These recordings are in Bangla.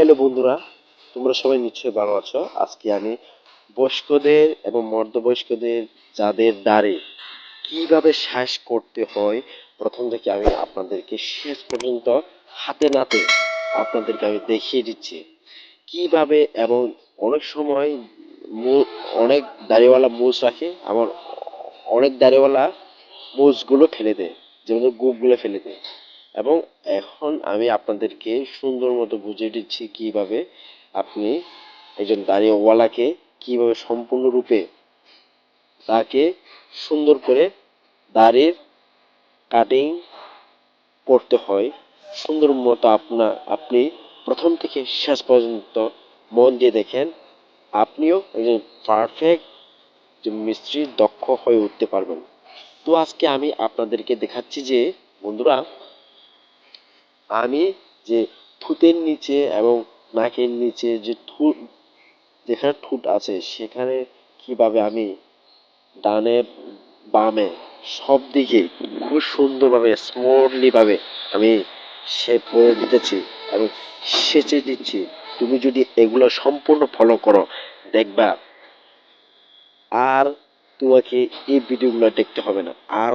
হ্যালো বন্ধুরা, তোমরা সবাই নিশ্চয়ই ভালো আছো। আজকে আমি বয়স্কদের এবং মধ্যবয়স্কদের যাদের দাড়ি কীভাবে শ্বাস করতে হয়, প্রথম থেকে আমি আপনাদেরকে শেষ পর্যন্ত হাতে নাতে আপনাদেরকে আমি দেখিয়ে দিচ্ছি। কীভাবে এবং অনেক সময় অনেক দাড়িওয়ালা মুজ রাখে, আবার অনেক দাড়িওয়ালা মুজগুলো ফেলে দেয়, যেমন গুপগুলো ফেলে দেয়। এবং এখন আমি আপনাদেরকে সুন্দর মতো বুঝিয়ে দিচ্ছি কীভাবে আপনি একজন দাড়িওয়ালাকে কীভাবে সম্পূর্ণরূপে তাকে সুন্দর করে দাড়ির কাটিং করতে হয়। সুন্দর মতো আপনার আপনি প্রথম থেকে শেষ পর্যন্ত মন দিয়ে দেখেন, আপনিও একজন পারফেক্ট যে মিস্ত্রি দক্ষ হয়ে উঠতে পারবেন। তো আজকে আমি আপনাদেরকে দেখাচ্ছি যে বন্ধুরা আমি যে ঠোঁটের নিচে এবং নাকের নিচে যে ঠোঁট যেখানে ঠোঁট আছে, সেখানে কীভাবে আমি ডানে, বামে সব দিকে খুব সুন্দরভাবে স্মুথলি ভাবে আমি শেপ করে দিতেছি এবং সেচে দিচ্ছি। তুমি যদি এগুলো সম্পূর্ণ ফলো করো, দেখবা আর তোমাকে এই ভিডিওগুলো দেখতে হবে না। আর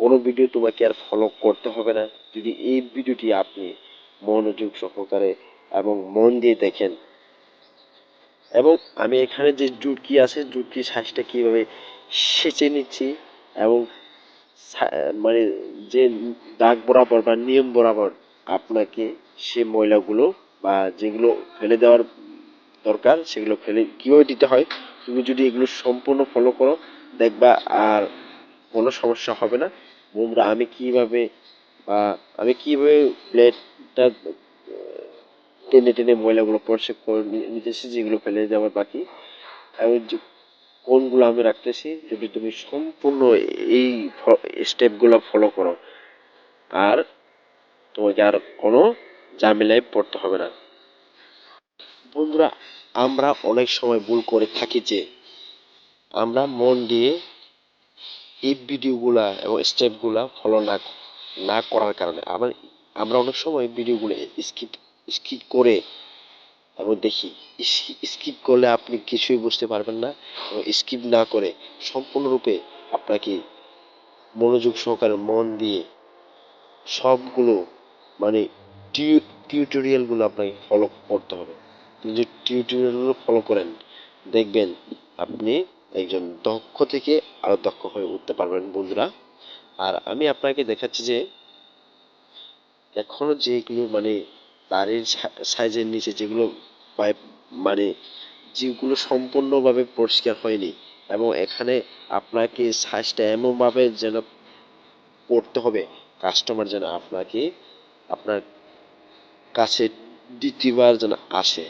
কোনো ভিডিও তোমাকে আর ফলো করতে হবে না। যদি এই ভিডিওটি আপনি মনোযোগ সহকারে এবং মন দিয়ে দেখেন। এবং আমি এখানে যে জুটকি আছে জুটকি সাইজটা কীভাবে সেচে নিচ্ছি এবং মানে যে দাগ বরাবর বা নিয়ম বরাবর আপনাকে সে ময়লাগুলো বা যেগুলো ফেলে দেওয়ার দরকার, সেগুলো ফেলে কীভাবে দিতে হয়, তুমি যদি এগুলো সম্পূর্ণ ফলো করো, দেখবা আর কোনো সমস্যা হবে না। বন্ধুরা, আমি কীভাবে বা আমি কীভাবে প্লেটটা টেনে টেনে ময়লাগুলো পরিষ্কার করে নিতেছি, যেগুলো ফেলে দেওয়ার বাকি। যে কোনগুলো আমি রাখতেছি, যদি তুমি সম্পূর্ণ এই স্টেপগুলো ফলো করো, আর তোমাকে আর কোনো ঝামেলায় পড়তে হবে না। বন্ধুরা, আমরা অনেক সময় ভুল করে থাকি যে, আমরা মন দিয়ে এই ভিডিওগুলা এবং স্টেপগুলা ফলো না না করার কারণে আবার আমরা অনেক সময় ভিডিওগুলো স্কিপ স্কিপ করে এবং দেখি স্কিপ করলে আপনি কিছুই বুঝতে পারবেন না এবং স্কিপ না করে সম্পূর্ণরূপে আপনাকে মনোযোগ সহকারে মন দিয়ে সবগুলো মানে টিউটোরিয়ালগুলো আপনাকে ফলো করতে হবে। যদি টিউটোরিয়ালগুলো ফলো করেন, দেখবেন আপনি একজন দক্ষ থেকে আরও দক্ষ হয়ে উঠতে পারবেন বন্ধুরা। আর আমি আপনাকে দেখাচ্ছি যে এখনও যেগুলো মানে দাড়ির সাইজের নিচে যেগুলো পাইপ মানে যেগুলো সম্পূর্ণভাবে পরিষ্কার হয়নি এবং এখানে আপনাকে সাইজটা এমনভাবে যেন পড়তে হবে কাস্টমার যেন আপনাকে আপনার কাছে দ্বিতীয়বার যেন আসে,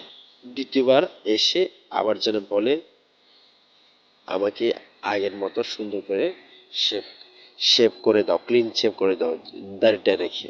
দ্বিতীয়বার এসে আবার যেন বলে আমাকে আগের মতো সুন্দর করে শেপ শেপ করে দাও ক্লিন শেপ করে দাও, দাড়িটা রেখে।